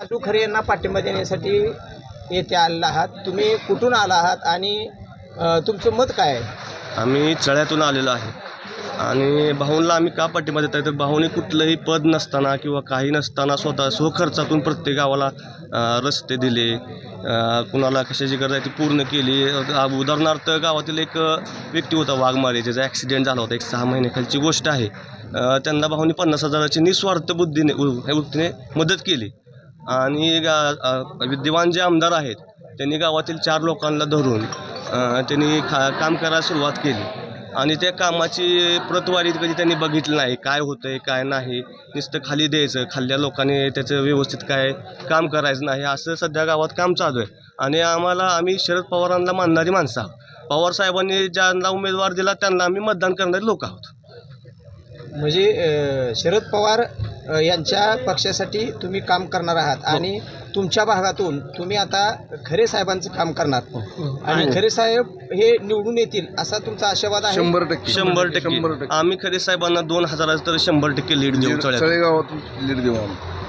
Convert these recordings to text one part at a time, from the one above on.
राजू खरे यांना पाठिंबा देण्यासाठी येथे आलेला आहात. तुम्ही कुठून आला आहात आणि अ, तुमचं मत काय आहे? आम्ही चळ्यातून आलेलो आहे. आणि भाऊंला आम्ही का पाठिंबा देत आहे? तर भाऊने कुठलंही पद नसताना किंवा काही नसताना स्वतः स्वखर्चातून प्रत्येक गावाला अ, रस्ते दिले. अ, कुणाला कशाची गरज आहे ती पूर्ण केली. अ, उदाहरणार्थ गावातील एक अ, व्यक्ती होता वाघमारे ज्याचा ॲक्सिडेंट झाला होता. एक सहा महिन्याखालची गोष्ट आहे. अ, त्यांना भाऊने पन्नास हजाराची निस्वार्थ बुद्धीने उ- वृत्तीने मदत केली. आणि गा विद्यमान जे आमदार आहेत त्यांनी गावातील चार लोकांना धरून त्यांनी खा काम करायला सुरुवात केली. आणि त्या कामाची प्रतवारी कधी त्यांनी बघितलं नाही काय होतं आहे काय नाही नुसतं खाली द्यायचं खाल्ल्या लोकांनी त्याचं व्यवस्थित काय काम करायचं नाही असं सध्या गावात काम चालू आहे. आणि आम्हाला आम्ही शरद पवारांना मानणारी माणसं आहोत. पवार साहेबांनी ज्यांना उमेदवार दिला त्यांना आम्ही मतदान करणारे लोक आहोत. म्हणजे शरद पवार यांच्या पक्षासाठी तुम्ही काम करणार आहात. आणि तुमच्या भागातून तुम्ही आता खरे साहेबांचं काम करणार. आणि खरे साहेब हे निवडून येतील असा तुमचा आशावाद आहे? शंभर टक्के. शंभर टक्के. आम्ही खरे साहेबांना दोन हजाराचं तर शंभर टक्के लीड देऊ चढ्या तळेगावातून लीड देऊ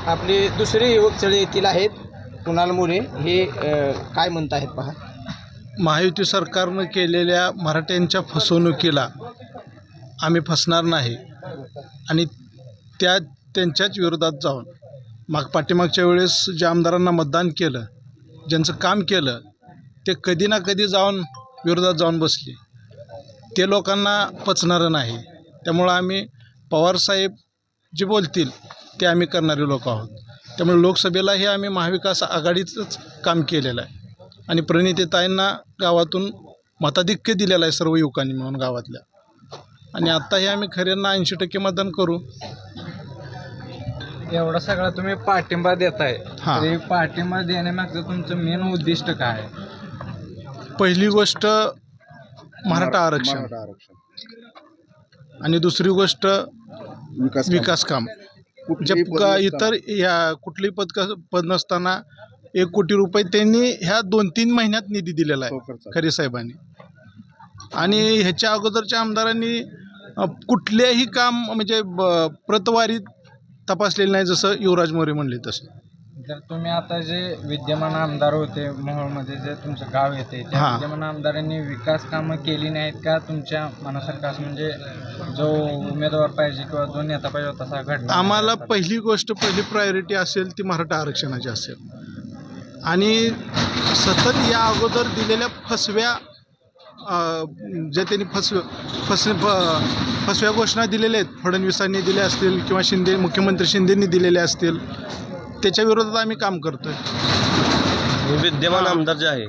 आपले दुसरे युवक चळे येथील आहेत. कुणाल मोरे हे काय म्हणत आहेत पहा? महायुती सरकारनं केलेल्या मराठ्यांच्या फसवणुकीला आम्ही फसणार नाही. आणि त्या त्यांच्याच विरोधात जाऊन माग पाठीमागच्या वेळेस ज्या आमदारांना मतदान केलं ज्यांचं काम केलं ते कधी ना कधी जाऊन विरोधात जाऊन बसले. ते लोकांना पचणारं नाही. त्यामुळं आम्ही पवारसाहेब जे बोलतील ते आम्ही करणारे लोक आहोत. त्यामुळे लोकसभेलाही आम्ही महाविकास आघाडीचंच काम केलेलं आहे. आणि प्रणितीताईंना गावातून मताधिक्य दिलेलं आहे सर्व युवकांनी म्हणून गावातल्या. आणि आत्ताही आम्ही खऱ्यांना ऐंशी टक्के मतदान करू. एवढा सगळा तुम्ही पाठिंबा देताय. हां. तरी पाठिंबा देण्यामागचं तुमचं मेन उद्दिष्ट काय? आहे पहिली गोष्ट मराठा आरक्षण. मराठा आरक्षण. आणि दुसरी गोष्ट विकास विकास काम. जे कुठलीही का इतर या कुठलीही पद क- पद नसताना एक कोटी रुपये त्यांनी ह्या दोन तीन महिन्यात निधी दिलेला आहे स्वखर्चात. खरे साहेबांनी. आणि ह्याच्या अगोदरच्या आमदारांनी अ, कुठलेही काम म्हणजे ब- प्रतवारीत तपासलेलं नाही जसं युवराज मोरे म्हणले तसं. जर तुम्ही आता जे विद्यमान आमदार होते मोहोळमध्ये जे तुमचं गाव येते त्या हां. विद्यमान आमदारांनी विकास कामं केली नाहीत का? तुमच्या मनासारखं असं म्हणजे जो उमेदवार पाहिजे किंवा जो नेता पाहिजे होता तसा घडला आम्हाला पहिली गोष्ट पहिली प्रायोरिटी असेल ती मराठा आरक्षणाची असेल. आणि सतत या अगोदर दिलेल्या फसव्या ज्या त्यांनी फसव फस फ- फसव्या घोषणा दिलेल्या आहेत फडणवीसांनी दिल्या असतील किंवा शिंदे मुख्यमंत्री शिंदेंनी दिलेल्या असतील त्याच्या विरोधात आम्ही काम करतोय. विद्यमान आमदार जे आहे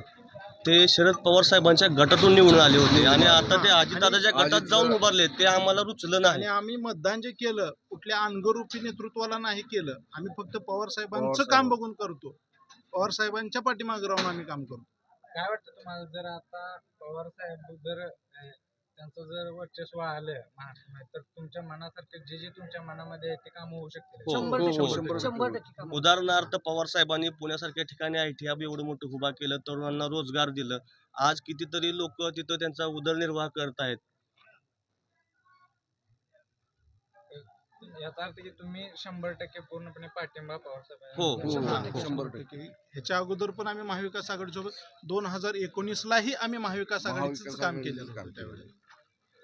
ते शरद पवार साहेबांच्या गटातून निवडून आले होते आणि आता ते अजितदादाच्या गटात जाऊन उभारले ते आम्हाला रुचलं नाही. आणि आम्ही मतदान जे केलं कुठल्या अनगरूपी नेतृत्वाला नाही केलं आम्ही फक्त पवार साहेबांचं काम बघून करतो. पवार साहेबांच्या पाठीमागे राहून आम्ही काम करतो. काय वाटतं तुम्हाला जर आता पवार साहेब जर त्यांचं जर वर्चस्व आलं तर तुमच्या मनासारखे जे जे तुमच्या मनामध्ये आहे ते काम होऊ शकतील हो, शंभर हो, टक्के, हो. शंभर टक्के. शंभर टक्के काम. उदाहरणार्थ पवार साहेबांनी पुण्यासारख्या ठिकाणी आय टी हब एवढं मोठं उभा केलं तरुणांना रोजगार दिलं आज कितीतरी लोक तिथं त्यांचा उदरनिर्वाह करत आहेत याचा अर्थ की तुम्ही शंभर टक्के पूर्णपणे पाठिंबा पवार साहेब हो, हो, शंभर टक्के ह्याच्या अगोदर पण आम्ही महाविकास आघाडीसोबत दोन हजार एकोणीसलाही आम्ही महाविकास महाविकास काम आघाडीचंच केलेलं काम होतं त्यावेळी.